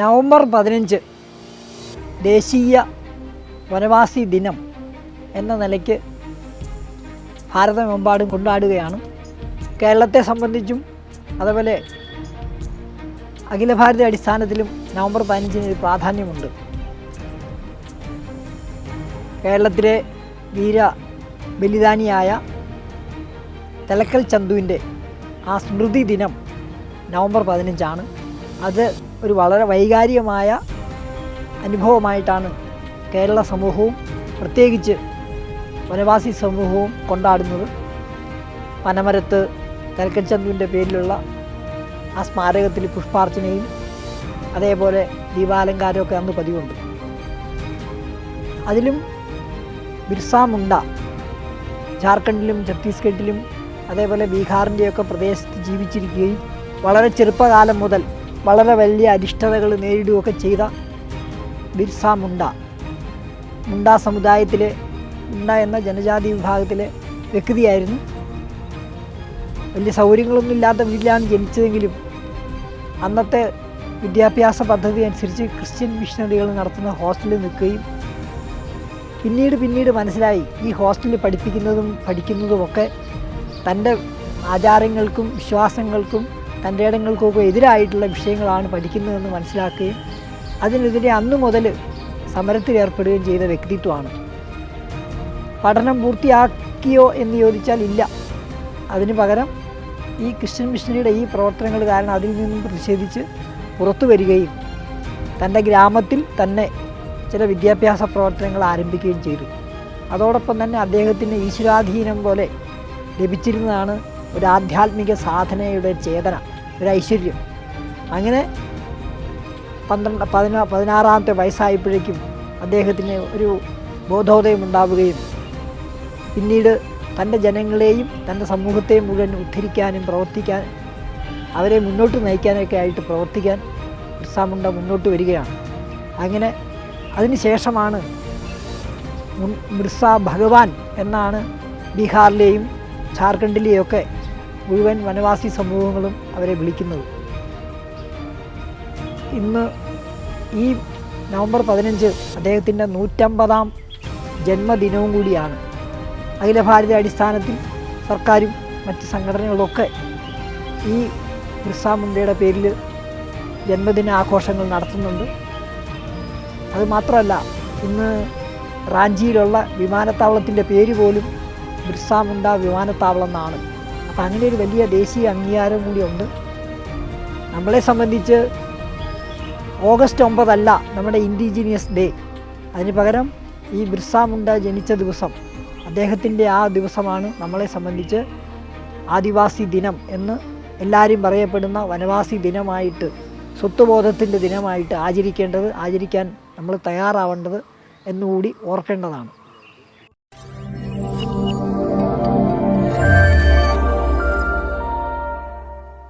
November പതിനഞ്ച് ദേശീയ വനവാസി ദിനം എന്ന നിലയ്ക്ക് ഭാരതമെമ്പാടും കൊണ്ടാടുകയാണ്. കേരളത്തെ സംബന്ധിച്ചും അതുപോലെ അഖില ഭാരത അടിസ്ഥാനത്തിലും നവംബർ പതിനഞ്ചിന് ഒരു പ്രാധാന്യമുണ്ട്. കേരളത്തിലെ വീര ബലിദാനിയായ തലക്കൽ ചന്തുവിന്റെ ആ സ്മൃതി ദിനം നവംബർ പതിനഞ്ചാണ്. അത് ഒരു വളരെ വൈകാരികമായ അനുഭവമായിട്ടാണ് കേരള സമൂഹവും പ്രത്യേകിച്ച് വനവാസി സമൂഹവും കൊണ്ടാടുന്നത്. പനമരത്ത് തലക്കൽ ചന്തുവിന്റെ പേരിലുള്ള ആ സ്മാരകത്തിൽ പുഷ്പാർച്ചനയും അതേപോലെ ദീപാലങ്കാരമൊക്കെ അന്ന് പതിവുണ്ട്. അതിലും ബിർസ മുണ്ട ജാർഖണ്ഡിലും ഛത്തീസ്ഗഡിലും അതേപോലെ ബീഹാറിന്റെയൊക്കെ പ്രദേശത്ത് ജീവിച്ചിരിക്കുകയും വളരെ ചെറുപ്പകാലം മുതൽ വളരെ വലിയ അരിഷ്ടതകൾ നേരിടുകയൊക്കെ ചെയ്ത ബിർസ മുണ്ട. മുണ്ട സമുദായത്തിലെ മുണ്ട എന്ന ജനജാതി വിഭാഗത്തിലെ വ്യക്തിയായിരുന്നു. വലിയ സൗകര്യങ്ങളൊന്നും ഇല്ലാത്ത വീട്ടിലാണ് ജനിച്ചതെങ്കിലും അന്നത്തെ വിദ്യാഭ്യാസ പദ്ധതി അനുസരിച്ച് ക്രിസ്ത്യൻ മിഷനറികൾ നടത്തുന്ന ഹോസ്റ്റലിൽ നിൽക്കുകയും പിന്നീട് പിന്നീട് മനസ്സിലായി ഈ ഹോസ്റ്റലിൽ പഠിപ്പിക്കുന്നതും പഠിക്കുന്നതുമൊക്കെ തന്റെ ആചാരങ്ങൾക്കും വിശ്വാസങ്ങൾക്കും തന്റെ ഇടങ്ങൾക്കൊക്കെ എതിരായിട്ടുള്ള വിഷയങ്ങളാണ് പഠിക്കുന്നതെന്ന് മനസ്സിലാക്കുകയും അതിനെതിരെ അന്നു മുതൽ സമരത്തിൽ ഏർപ്പെടുകയും ചെയ്ത വ്യക്തിത്വമാണ്. പഠനം പൂർത്തിയാക്കിയോ എന്ന് ചോദിച്ചാൽ ഇല്ല. അതിന് പകരം ഈ ക്രിസ്ത്യൻ മിഷണറിയുടെ ഈ പ്രവർത്തനങ്ങൾ കാരണം അതിൽ നിന്നും പ്രതിഷേധിച്ച് പുറത്തു വരികയും തന്റെ ഗ്രാമത്തിൽ തന്നെ ചില വിദ്യാഭ്യാസ പ്രവർത്തനങ്ങൾ ആരംഭിക്കുകയും ചെയ്തു. അതോടൊപ്പം തന്നെ അദ്ദേഹത്തിന് ഈശ്വരാധീനം പോലെ ലഭിച്ചിരുന്നതാണ് ഒരു ആധ്യാത്മിക സാധനയുടെ ചേതന ഒരു ഐശ്വര്യം. അങ്ങനെ പന്ത്രണ്ട് പതിനാ പതിനാറാമത്തെ വയസ്സായപ്പോഴേക്കും അദ്ദേഹത്തിന് ഒരു ബോധോദയം ഉണ്ടാവുകയും പിന്നീട് തന്റെ ജനങ്ങളെയും തന്റെ സമൂഹത്തെയും മുഴുവൻ ഉദ്ധരിക്കാനും പ്രവർത്തിക്കാൻ അവരെ മുന്നോട്ട് നയിക്കാനൊക്കെ ആയിട്ട് പ്രവർത്തിക്കാൻ ബിർസാമുണ്ട മുന്നോട്ട് വരികയാണ്. അങ്ങനെ അതിനുശേഷമാണ് മുൻ ബിർസ ഭഗവാൻ എന്നാണ് ബീഹാറിലെയും ഝാർഖണ്ഡിലെയും ഒക്കെ മുഴുവൻ വനവാസി സമൂഹങ്ങളും അവരെ വിളിക്കുന്നത്. ഇന്ന് ഈ നവംബർ പതിനഞ്ച് അദ്ദേഹത്തിന്റെ നൂറ്റമ്പതാം ജന്മദിനവും കൂടിയാണ്. അഖില ഭാരത അടിസ്ഥാനത്തിൽ സർക്കാരും മറ്റ് സംഘടനകളൊക്കെ ഈ ബിർസ മുണ്ടയുടെ പേരിൽ ജന്മദിന ആഘോഷങ്ങൾ നടത്തുന്നുണ്ട്. അത് മാത്രമല്ല ഇന്ന് റാഞ്ചിയിലുള്ള വിമാനത്താവളത്തിന്റെ പേര് പോലും ബിർസ മുണ്ട വിമാനത്താവളം എന്നാണ്. അപ്പോൾ അങ്ങനെ ഒരു വലിയ ദേശീയ അംഗീകാരം കൂടിയുണ്ട്. നമ്മളെ സംബന്ധിച്ച് ഓഗസ്റ്റ് ഒമ്പതല്ല നമ്മുടെ ഇൻഡിജീനിയസ് ഡേ അതിന് പകരം ഈ ബിർസ മുണ്ട ജനിച്ച ദിവസം അദ്ദേഹത്തിന്റെ ആ ദിവസമാണ് നമ്മളെ സംബന്ധിച്ച് ആദിവാസി ദിനം എന്ന് എല്ലാവരും പറയപ്പെടുന്ന വനവാസി ദിനമായിട്ട് സ്വത്വബോധത്തിന്റെ ദിനമായിട്ട് ആചരിക്കേണ്ടത് ആചരിക്കാൻ നമ്മൾ തയ്യാറാവേണ്ടത് എന്നുകൂടി ഓർക്കേണ്ടതാണ്.